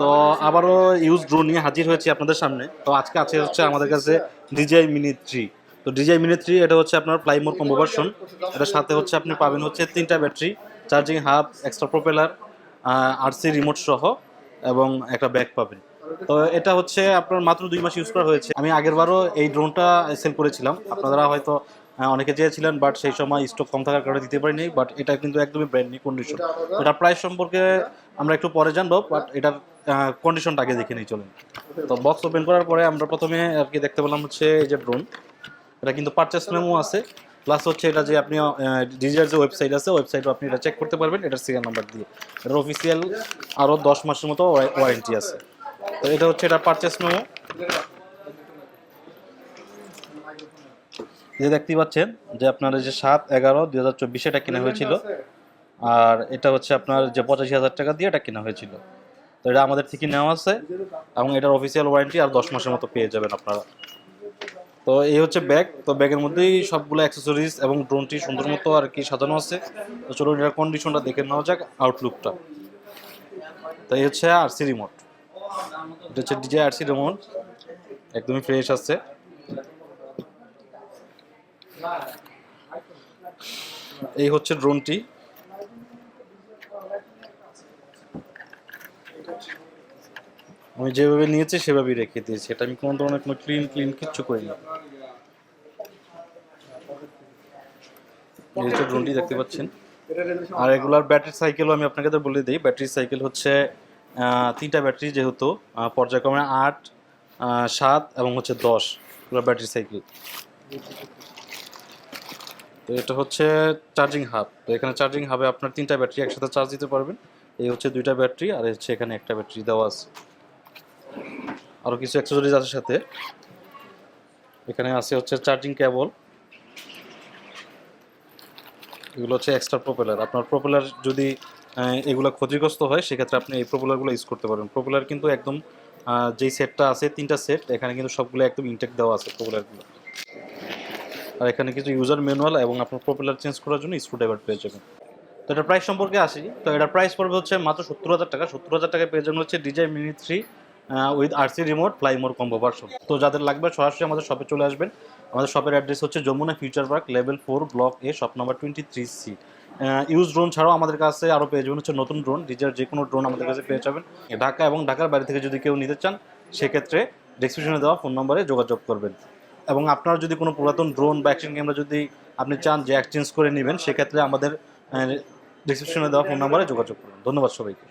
তো আবারও use drone নিয়ে হাজির হয়েছি আপনাদের সামনে। তো আজকে আছে হচ্ছে আমাদের কাছে ডিজিআই মিনি থ্রি তো ডিজিআই মিনি থ্রি এটা হচ্ছে আপনার প্লাইমোর কম্বো ভার্সন এটার সাথে হচ্ছে আপনি পাবেন হচ্ছে তিনটা battery charging hub extra propeller RC remote সহ এবং একটা ব্যাগ পাবেন। তো এটা হচ্ছে আপনার মাত্র দুই মাস ইউজ করা হয়েছে। আমি আগেরবারও এই ড্রোনটা সেল করেছিলাম। আপনারা হয়তো অনেকে চেয়েছিলেন বাট সেই সময় স্টক কম থাকার কারণে দিতে পারিনি বাট এটা কিন্তু একদমই ব্র্যান্ড নিউ কন্ডিশন এটা প্রাইস সম্পর্কে আমরা একটু পরে জানব বাট এটার কন্ডিশনটা আগে দেখে নিই, চলুন। তো বক্স ওপেন করার পরে আমরা প্রথমে আর কি দেখতে পেলাম হচ্ছে এই যে ড্রোন এটা কিন্তু পারচেস মেমো আছে প্লাস হচ্ছে এটা যে আপনি ডিজিটাল যে ওয়েবসাইট আছে ওয়েবসাইটও আপনি এটা চেক করতে পারবেন, এটার সিরিয়াল নাম্বার দিয়ে। এটার অফিসিয়াল আরও দশ মাসের মতো ওয়ারেন্টি আছে। তো এটা হচ্ছে এটা পারচেস মেমো যে দেখতেই পাচ্ছেন যে আপনার যে সাত এগারো দুই হাজার চব্বিশে এটা কেনা হয়েছিল। আর এটা হচ্ছে আপনার যে পঁচাশি হাজার টাকা দিয়ে এটা কেনা হয়েছিল। তো এটা আমাদের থেকে নেওয়া আছে এবং এটার অফিসিয়াল ওয়ারেন্টি আর দশ মাসের মতো পেয়ে যাবেন আপনারা। তো এই হচ্ছে ব্যাগ। তো ব্যাগের মধ্যেই সবগুলো অ্যাক্সেসরিজ এবং ড্রোনটি সুন্দর মতো আর কি সাজানো আছে। তো চলুন এটার কন্ডিশনটা দেখে নেওয়া যাক আউটলুকটা তো এই হচ্ছে আরসি রিমোট এটা হচ্ছে ডিজে আরসি রিমোট একদমই ফ্রেশ আছে। এই হচ্ছে ড্রোনটি। আমি যেভাবে নিয়েছি, সেভাবেই রেখে দিয়েছি। এটা আমি কোনো ধরনের কোনো ক্লিন ক্লিন কিচ্ছু করিনি। এই হচ্ছে ড্রোনটি, দেখতে পাচ্ছেন। আর রেগুলার ব্যাটারি সাইকেলও আমি আপনাকে তো বলে দিই। ব্যাটারি সাইকেল হচ্ছে তিনটা ব্যাটারি যেহেতু পর্যায়ক্রমে আট সাত এবং হচ্ছে দশ। ব্যাটারি সাইকেল তো এটা হচ্ছে চার্জিং হাব তো এখানে চার্জিং হাবে আপনার তিনটা ব্যাটারি একসাথে চার্জ দিতে পারবেন। এই হচ্ছে দুইটা ব্যাটারি আর হচ্ছে এখানে একটা ব্যাটারি দেওয়া আছে। আরও কিছু অ্যাক্সেসরিজ আছে সাথে। এখানে আছে হচ্ছে চার্জিং কেবল এগুলো হচ্ছে এক্সট্রা প্রপেলার আপনার প্রপেলার যদি এগুলো ক্ষতিগ্রস্ত হয়, সেক্ষেত্রে আপনি এই প্রপেলারগুলো ইউজ করতে পারবেন। প্রপেলার কিন্তু একদম যেই সেটটা আছে, তিনটা সেট এখানে কিন্তু সবগুলো একদম ইনটেক দেওয়া আছে প্রপেলারগুলো আর এখানে কিছু ইউজার ম্যানুয়াল এবং আপনার প্রপেলার চেঞ্জ করার জন্য স্ক্রুড্রাইভার পেয়ে যাবেন। তো এটা প্রাইস সম্পর্কে আসি। তো এটা প্রাইস পড়বে হচ্ছে মাত্র সত্তর হাজার টাকা। সত্তর হাজার টাকায় পেয়ে যাবেন হচ্ছে DJI mini three with RC remote fly more combo version তো যাদের লাগবে সরাসরি আমাদের শপে চলে আসবেন। আমাদের শপের অ্যাড্রেস হচ্ছে Jamuna future park level four block A shop number twenty three C use drone ছাড়াও আমাদের কাছে আরও পেয়ে যাবেন হচ্ছে নতুন ড্রোন ডিজার যে কোনো ড্রোন আমাদের কাছে পেয়ে যাবেন। ঢাকা এবং ঢাকার বাইরে থেকে যদি কেউ নিতে চান, সেক্ষেত্রে ডিসক্রিপশনে দেওয়া ফোন নম্বরে যোগাযোগ করবেন। এবং আপনারা যদি কোনো পুরাতন ড্রোন বা অ্যাকশন ক্যামেরা যদি আপনি চান যে এক্সচেঞ্জ করে নেবেন, সেক্ষেত্রে আমাদের ডিসক্রিপশনে দেওয়া ফোন নাম্বারে যোগাযোগ করুন। ধন্যবাদ সবাইকে।